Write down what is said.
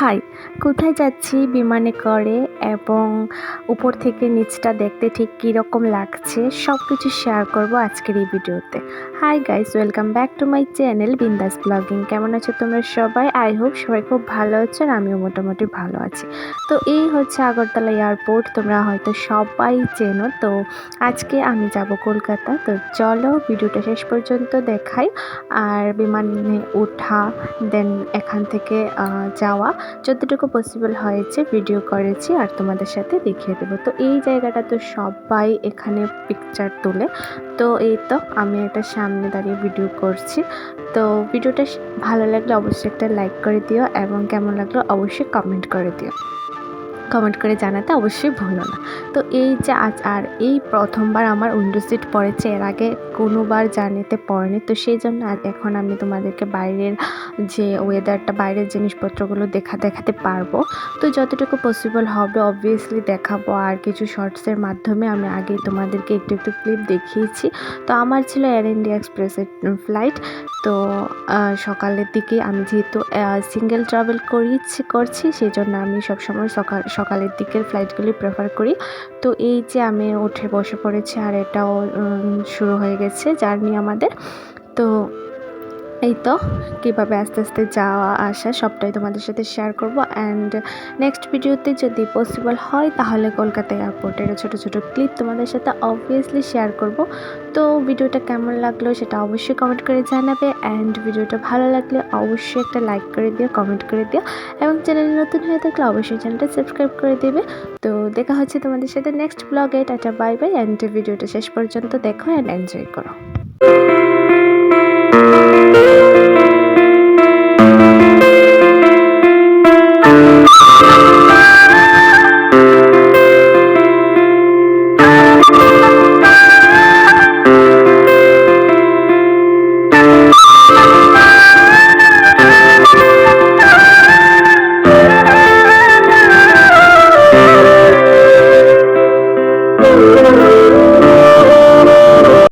High কোথায় যাচ্ছি বিমানে করে এবং উপর থেকে নিচটা দেখতে ঠিক কীরকম লাগছে সব কিছু শেয়ার করব আজকের এই ভিডিওতে। Hi guys welcome back to my channel Bindass blogging কেমন আছো তোমরা সবাই? আই হোপ সবাই খুব ভালো আছো আর আমিও মোটামুটি ভালো আছি। তো এই হচ্ছে আগরতলা এয়ারপোর্ট তোমরা হয়তো সবাই চেনো। তো আজকে আমি যাব কলকাতা। তো চলো ভিডিওটা শেষ পর্যন্ত দেখাই। আর বিমানে ওঠা দেন এখান থেকে যাওয়া। যতটুকু পসিবল হয়েছে ভিডিও করেছি আর তোমাদের সাথে দেখিয়ে দেবো। তো এই জায়গাটা তো সবাই এখানে পিকচার তোলে। তো এই তো আমি এটা সামনে দাঁড়িয়ে ভিডিও করছি। তো ভিডিওটা ভালো লাগলে অবশ্যই একটা লাইক করে দিও এবং কেমন লাগল অবশ্যই কমেন্ট করে দিও। কমেন্ট করে জানাতে অবশ্যই ভুলো না। তো এই যে আজ আর এই প্রথমবার আমার উইন্ডো সিট পড়েছে, এর আগে কোনোবার জার্নিতে পড়েনি। তো সেই জন্য এখন আমি তোমাদেরকে বাইরের যে ওয়েদারটা বাইরের জিনিসপত্রগুলো দেখা দেখাতে পারব। তো যতটুকু পসিবল হবে অবভিয়াসলি দেখাবো। আর কিছু শর্টসের মাধ্যমে আমি আগে তোমাদেরকে একটু একটু ক্লিপ দেখিয়েছি। তো আমার ছিল এয়ার ইন্ডিয়া এক্সপ্রেসের ফ্লাইট তো সকালের দিকে আমি যেহেতু সিঙ্গেল ট্রাভেল করিছি করছি সেই জন্য আমি সবসময় সকাল সকালের দিকের ফ্লাইটগুলি প্রেফার করি। তো এই যে আমি উঠে বসে পড়েছি আর এটাও শুরু হয়ে গেছে জার্নি আমাদের। তো এই তো, কীভাবে আস্তে আস্তে যাওয়া, আসা, সবটাই তোমাদের সাথে শেয়ার করব। অ্যান্ড নেক্সট ভিডিওতে যদি পসিবল হয়, তাহলে কলকাতা এয়ারপোর্টের ছোটো ছোটো ক্লিপ তোমাদের সাথে অবভিয়াসলি শেয়ার করব। তো ভিডিওটা কেমন লাগল সেটা অবশ্যই কমেন্ট করে জানাবে। অ্যান্ড ভিডিওটা ভালো লাগলে অবশ্যই একটা লাইক করে দিও কমেন্ট করে দিও। এবং চ্যানেলে নতুন হয়ে থাকলে অবশ্যই চ্যানেলটা সাবস্ক্রাইব করে দেবে। তো দেখা হচ্ছে তোমাদের সাথে নেক্সট ব্লগে টাটা বাই বাই অ্যান্ড ভিডিওটা শেষ পর্যন্ত দেখো অ্যান্ড এনজয় করো।